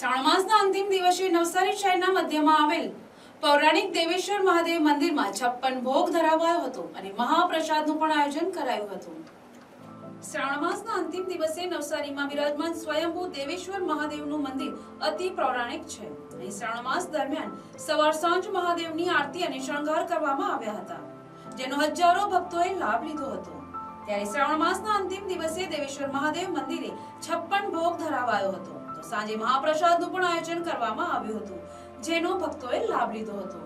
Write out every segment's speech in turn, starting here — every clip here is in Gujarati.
શ્રાવણ અંતિમ દિવસે નવસારી શહેરના મધ્યમાં આવેલ પૌરાણિક દેવેશ્વર મહાદેવ મંદિરમાં છપ્પન ભોગ ધરાવાયો હતો અને મહાપ્રસાદનું પણ આયોજન કરાયું હતું. શ્રાવણ માસના અંતિમ દિવસે નવસારીમાં વિરાજમાન સ્વયંભૂ દેવેશ્વર મહાદેવનું મંદિર અતિ પૌરાણિક છે. અને શ્રાવણ માસ દરમિયાન સવાર સાંજ મહાદેવની આરતી અને શણગાર કરવામાં આવ્યા હતા, જેનો હજારો ભક્તોએ લાભ લીધો હતો. ત્યારે શ્રાવણ માસના અંતિમ દિવસે દેવેશ્વર મહાદેવ મંદિરે છપ્પન ભોગ ધરાવાયો હતો. સાંજે મહાપ્રસાદનું પણ આયોજન કરવામાં આવ્યું હતું જેનો ભક્તોએ લાભ લીધો હતો.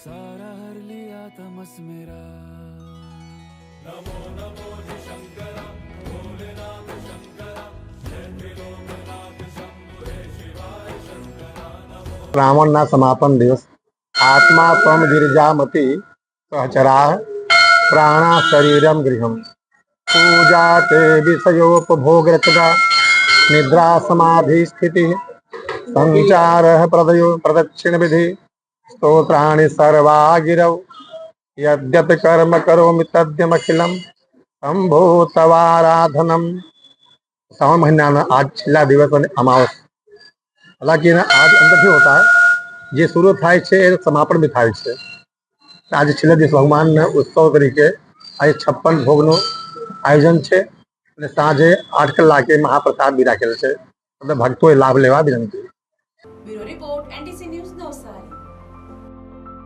सारा हर लिया तमस मेरा नमो नमो जी शंकरा भोलेनाथ शंकरा जय त्रिलोकनाथ शंभु हे शिवाय शंकरा नमो શ્રાવણના સમાપન દિવસ આત્મા ત્વમ ગિરિજામતી સહચરા પ્રાણા શરીરમ ગૃહમ પૂજા તે વિષયોપભોગ રચના નિદ્રા સમાધિ સ્થિતિ સંચાર પ્રદયો પ્રદક્ષિણ વિધિ స్తోత్రాన్ని సర్వాగిరవు యద్యత్ కర్మ కరోమి తద్యమఖిలం સંભૂતવારાધનમ સાવન મહિનાના આજ છેલ્લા દિવસ અને અમાવસ હાલાકી આજ અંતરથી હોતા જે શરૂ થાય છે એ સમાપન બી થાય છે આજે છેલ્લા દિવસ ભગવાનના ઉત્સવ તરીકે આજે છપ્પન ભોગનું આયોજન છે અને સાંજે આઠ કલાકે મહાપ્રસાદ બી રાખેલ છે એટલે ભક્તોએ લાભ લેવા વિનંતી રિપોર્ટ એનડીસી